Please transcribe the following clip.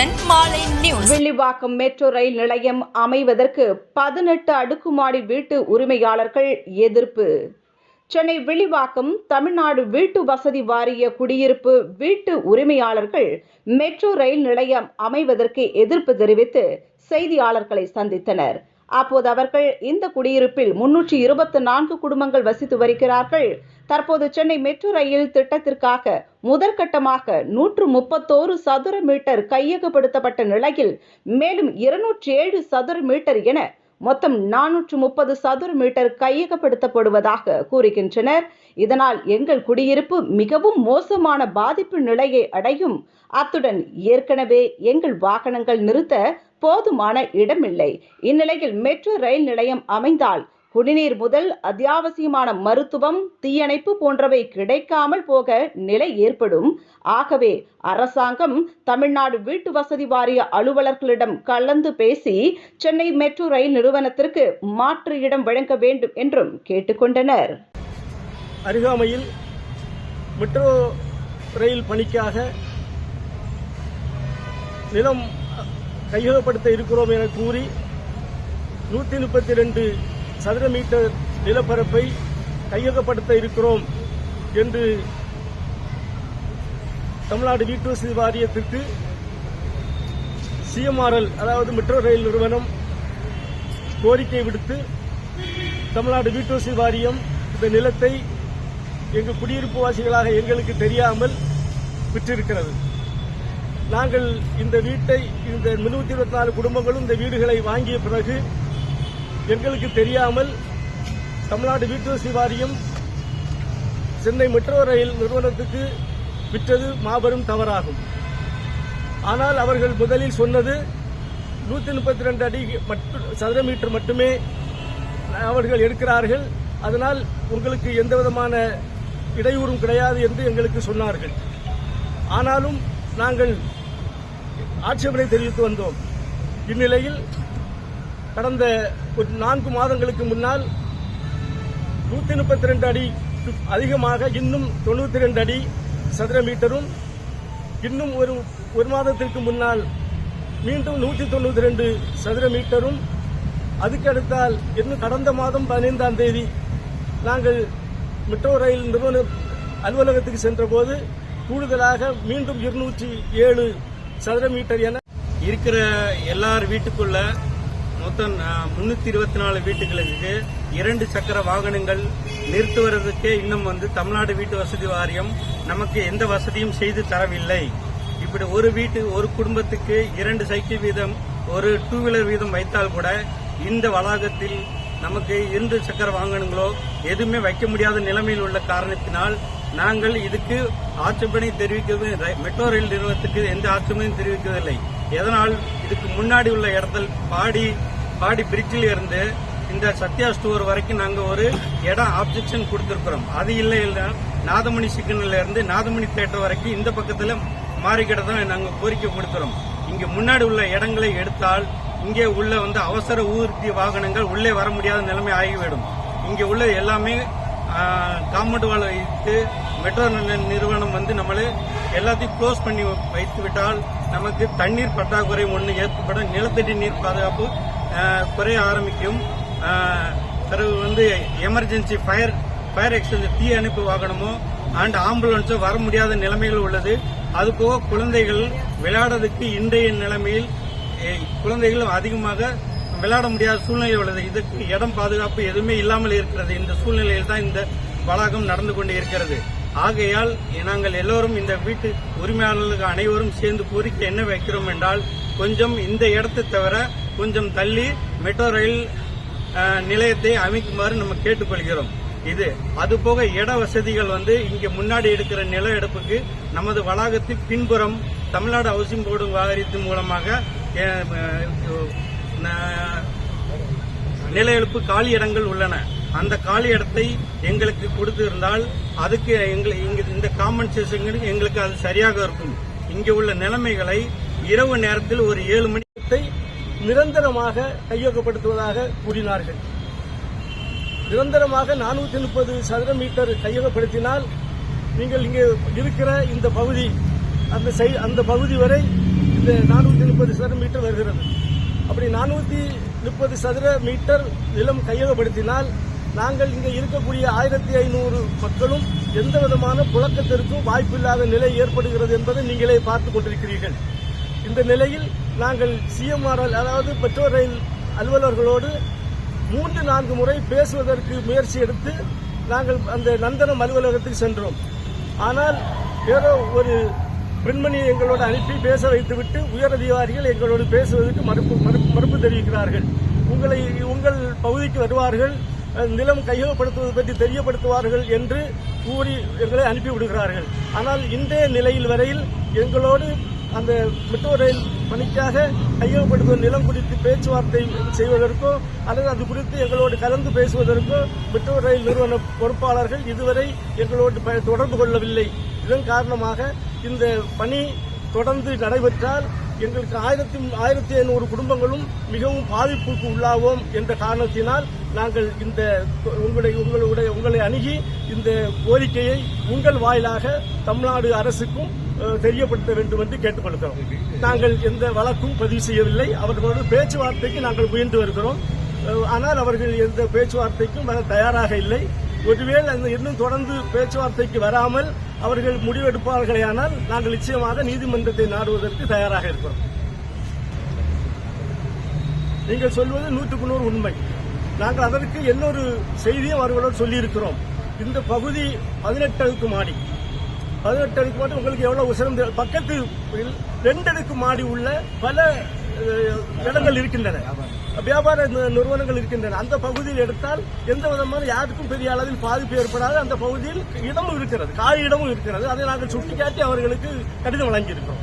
செய்திகளுடன் மாலை news Villivakkam metro rail நிலையம் அமைவதற்கு பதினெட்டு அடுக்குமாடி வீட்டு உரிமையாளர்கள் எதிர்ப்பு. சென்னை வில்லிவாக்கம் தமிழ்நாடு வீட்டு வசதி வாரிய குடியிருப்பு வீட்டு உரிமையாளர்கள் மெட்ரோ ரயில் நிலையம் அமைவதற்கு எதிர்ப்பு தெரிவித்து செய்தியாளர்களை சந்தித்தனர். அப்போது அவர்கள் இந்த குடியிருப்பில் முன்னூற்றி இருபத்தி நான்கு குடும்பங்கள் வசித்து வருகிறார்கள். தற்போது சென்னை மெட்ரோ ரயில் திட்டத்திற்காக முதற்கட்டமாக நூற்று முப்பத்தோரு சதுர மீட்டர் கையகப்படுத்தப்பட்ட நிலையில் மேலும் இருநூற்றி ஏழு சதுர மீட்டர் என மொத்தம் நானூற்று முப்பது சதுர மீட்டர் கையகப்படுத்தப்படுவதாக கூறுகின்றனர். இதனால் எங்கள் குடியிருப்பு மிகவும் மோசமான பாதிப்பு நிலையை அடையும். அத்துடன் ஏற்கனவே எங்கள் வாகனங்கள் நிறுத்த போதுமான இடமில்லை. இந்நிலையில் மெட்ரோ ரயில் நிலையம் அமைந்தால் குடிநீர் முதல் அத்தியாவசியமான மருத்துவம் தீயணைப்பு போன்றவை கிடைக்காமல் போக நிலை ஏற்படும். ஆகவே அரசாங்கம் தமிழ்நாடு வீட்டு வசதி வாரிய அலுவலர்களிடம் கலந்து பேசி சென்னை மெட்ரோ ரயில் நிறுவனத்திற்கு மாற்று இடம் வழங்க வேண்டும் என்றும் கேட்டுக்கொண்டனர். அருகாமையில் மெட்ரோ ரயில் பணிக்காக நிலம் கையகப்படுத்த இருக்கிறோம் என கூறி நூற்றி முப்பத்தி ரெண்டு சதுர மீட்டர் நிலப்பரப்பை கையகப்படுத்த இருக்கிறோம் என்று தமிழ்நாடு வீட்டுவசதி வாரியத்திற்கு சிஎம்ஆர்எல் அதாவது மெட்ரோ ரயில் நிறுவனம் கோரிக்கை விடுத்து தமிழ்நாடு வீட்டுவசதி வாரியம் இந்த நிலத்தை எங்கள் குடியிருப்பு வாசிகளாக எங்களுக்கு தெரியாமல் விற்றிருக்கிறது. நாங்கள் இந்த வீட்டை இந்த முன்னூத்தி இருபத்தி நாலு குடும்பங்களும் இந்த வீடுகளை வாங்கிய பிறகு எங்களுக்கு தெரியாமல் தமிழ்நாடு வீட்டுவசதி வாரியம் சென்னை மெட்ரோ ரயில் நிறுவனத்துக்கு விற்றது மாபெரும் தவறாகும். ஆனால் அவர்கள் முதலில் சொன்னது நூற்றி முப்பத்தி ரெண்டு அடி சதுர மீட்டர் மட்டுமே அவர்கள் எடுக்கிறார்கள். அதனால் உங்களுக்கு எந்த விதமான இடையூறும் கிடையாது என்று எங்களுக்கு சொன்னார்கள். ஆனாலும் நாங்கள் ஆட்சேபனை தெரிவித்து வந்தோம். இந்நிலையில் கடந்த ஒரு நான்கு மாதங்களுக்கு முன்னால் நூத்தி முப்பத்தி ரெண்டு அடி அதிகமாக இன்னும் தொண்ணூத்தி ரெண்டு அடி சதுர மீட்டரும் இன்னும் ஒரு ஒரு மாதத்திற்கு முன்னால் மீண்டும் நூற்றி தொண்ணூத்தி ரெண்டு சதுர மீட்டரும். அதுக்கு அடுத்தால் இன்னும் கடந்த மாதம் பதினைந்தாம் தேதி நாங்கள் மெட்ரோ ரயில் நிறுவன அலுவலகத்துக்கு சென்றபோது கூடுதலாக மீண்டும் இருநூற்றி ஏழு சதுர மீட்டர் என இருக்கிற எல்லார் வீட்டுக்குள்ள மொத்தம் முன்னூத்தி இருபத்தி நாலு வீட்டுகளுக்கு இரண்டு சக்கர வாகனங்கள் நிறுத்துவதற்கே இன்னும் வந்து தமிழ்நாடு வீட்டு வசதி வாரியம் நமக்கு எந்த வசதியும் செய்து தரவில்லை. இப்படி ஒரு வீட்டு ஒரு குடும்பத்துக்கு இரண்டு சைக்கிள் வீதம் ஒரு டூ வீலர் வீதம் வைத்தால் கூட இந்த வளாகத்தில் நமக்கு இரண்டு சக்கர வாகனங்களோ எதுவுமே வைக்க முடியாத நிலைமையில் உள்ள காரணத்தினால் நாங்கள் இதுக்கு ஆட்சேபனை தெரிவிக்கிறது மெட்ரோ ரயில் நிறுவனத்துக்கு எந்த ஆட்சேபனையும் தெரிவிக்கவில்லை. எதனால் இதுக்கு முன்னாடி உள்ள இடத்தில் பாடி பாடி பிரிட்ஜில் இருந்து இந்த சத்யா ஸ்டோர் வரைக்கும் நாங்கள் ஒரு இடம் ஆப்ஜெக்ஷன் கொடுத்துருக்குறோம். அது இல்லை நாதமணி சிக்னல்ல இருந்து நாதமணி தேட்டர் வரைக்கும் இந்த பக்கத்தில் மாறிக்கிட்ட தான் நாங்கள் கோரிக்கை கொடுக்குறோம். இங்க முன்னாடி உள்ள இடங்களை எடுத்தால் இங்கே உள்ள வந்து அவசர ஊர்தி வாகனங்கள் உள்ளே வர முடியாத நிலைமை ஆகிவிடும். இங்கே உள்ள எல்லாமே காம்பவுண்ட் வால் வைத்து மெட்ரோ நிறுவனம் வந்து நம்மளை எல்லாத்தையும் க்ளோஸ் பண்ணி வைத்து விட்டால் நமக்கு தண்ணீர் பற்றாக்குறை ஒன்று ஏற்பட நிலத்தடி நீர் பாதுகாப்பு குறைய ஆரம்பிக்கும். பிறகு வந்து எமர்ஜென்சி ஃபயர் ஃபயர் எக்ஸ்டென்ஷன் தீ அனுப்பு வாகனமோ அண்ட் ஆம்புலன்ஸோ வர முடியாத நிலைமைகள் உள்ளது. அதுபோக குழந்தைகள் விளையாடுறதுக்கு இன்றைய நிலைமையில் குழந்தைகள் அதிகமாக விளையாட முடியாத சூழ்நிலை உள்ளது. இதுக்கு இடம் பாதுகாப்பு எதுவுமே இல்லாமல் இருக்கிறது. இந்த சூழ்நிலையில் தான் இந்த வளாகம் நடந்து கொண்டு இருக்கிறது. ஆகையால் நாங்கள் எல்லோரும் இந்த வீட்டு உரிமையாளர்களுக்கு அனைவரும் சேர்ந்து கோரிக்கை என்ன வைக்கிறோம் என்றால் கொஞ்சம் இந்த இடத்தை தவிர கொஞ்சம் தள்ளி மெட்ரோ ரயில் நிலையத்தை அமைக்குமாறு நம்ம கேட்டுக்கொள்கிறோம். இது அதுபோக இட வசதிகள் வந்து இங்கே முன்னாடி எடுக்கிற நில எடுப்புக்கு நமது வளாகத்தின் பின்புறம் தமிழ்நாடு ஹவுசிங் போர்டு வாரியத்தின் மூலமாக நில எழுப்பு காலி இடங்கள் உள்ளன. அந்த காலி இடத்தை எங்களுக்கு கொடுத்திருந்தால் அதுக்கு இந்த காம்பன்சேஷன் எங்களுக்கு அது சரியாக இருக்கும். இங்கே உள்ள நிலைமைகளை இரவு நேரத்தில் ஒரு ஏழு மணி நிரந்தரமாக கையகப்படுத்துவதாக கூறினார்கள். நிரந்தரமாக நானூத்தி முப்பது சதுர மீட்டர் கையகப்படுத்தினால் நீங்கள் இங்கே இருக்கிற இந்த பகுதி அந்த அந்த பகுதி வரை இந்த நானூற்றி முப்பது சதுர மீட்டர் வருகிறது. அப்படி நானூற்றி முப்பது சதுர மீட்டர் நிலம் கையகப்படுத்தினால் நாங்கள் இங்கே இருக்கக்கூடிய ஆயிரத்தி ஐநூறு மக்களும் எந்த விதமான புழக்கத்திற்கும் வாய்ப்பில்லாத நிலை ஏற்படுகிறது என்பதை நீங்களே பார்த்துக் கொண்டிருக்கிறீர்கள். இந்த நிலையில் நாங்கள் சிஎம்ஆர் அதாவது மெட்ரோ ரயில் அலுவலர்களோடு மூன்று நான்கு முறை பேசுவதற்கு முயற்சி எடுத்து நாங்கள் அந்த நந்தனம் அலுவலகத்துக்கு சென்றோம். ஆனால் ஏதோ ஒரு பெண்மணியை எங்களோடு அனுப்பி பேச வைத்துவிட்டு உயர் அதிகாரிகள் எங்களோடு பேசுவதற்கு மறுப்பு மறுப்பு- மறுப்பு தெரிவிக்கிறார்கள். உங்களை உங்கள் பகுதிக்கு வருவார்கள் நிலம் கையகப்படுத்துவது பற்றி தெரியப்படுத்துவார்கள் என்று கூறி எங்களை அனுப்பிவிடுகிறார்கள் ஆனால் இன்றைய நிலையில் வரையில் எங்களோடு அந்த மெட்ரோ ரயில் பணிக்காக கையகப்படுத்தும் நிலம் குறித்து பேச்சுவார்த்தை செய்வதற்கோ அல்லது அது குறித்து எங்களோடு கலந்து பேசுவதற்கோ மெட்ரோ ரயில் நிறுவன பொறுப்பாளர்கள் இதுவரை எங்களோடு ப- தொடர்பு கொள்ளவில்லை. இதன் காரணமாக இந்த பணி தொடர்ந்து நடைபெற்றால் எங்களுக்கு ஆயிரத்தி ஆயிரத்தி ஐநூறு குடும்பங்களும் மிகவும் பாதிப்புக்கு உள்ளாவோம் என்ற காரணத்தினால் நாங்கள் இந்த உங்களுடைய உங்களுடைய உங்களை அணுகி இந்த கோரிக்கையை உங்கள் வாயிலாக தமிழ்நாடு அரசுக்கும் தெரியப்படுத்த வேண்டும் என்று கேட்டுக்கொள்கிறோம். நாங்கள் எந்த வழக்கும் பதிவு செய்யவில்லை. அவர்களோடு பேச்சுவார்த்தைக்கு நாங்கள் முயன்று வருகிறோம். ஆனால் அவர்கள் எந்த பேச்சுவார்த்தைக்கும் வர தயாராக இல்லை. ஒருவேளை அந்த இன்னும் தொடர்ந்து பேச்சுவார்த்தைக்கு வராமல் அவர்கள் முடிவெடுப்பார்களேயானால் நாங்கள் நிச்சயமாக நீதிமன்றத்தை நாடுவதற்கு தயாராக இருக்கிறோம். நீங்கள் சொல்வது நூற்றுக்கு நூறு உண்மை. நாங்கள் அதற்கு இன்னொரு செய்தியும் அவர்களோடு சொல்லியிருக்கிறோம். இந்த பகுதி பதினெட்டு அடுக்கு மாடி. பதினெட்டு அடுக்கு மாடி உங்களுக்கு எவ்வளவு உசரம் பக்கத்து ரெண்டு அடுக்கு மாடி உள்ள பல இடங்கள் இருக்கின்றன. வியாபார நிறுவனங்கள் இருக்கின்றன. அந்த பகுதியில் எடுத்தால் எந்த விதமான யாருக்கும் பெரிய அளவில் பாதிப்பு ஏற்படாது. அந்த பகுதியில் இடமும் இருக்கிறது. காய் இடமும் இருக்கிறது. அதை நாங்கள் சுட்டிக்காட்டி அவர்களுக்கு கடிதம் வழங்கியிருக்கிறோம்.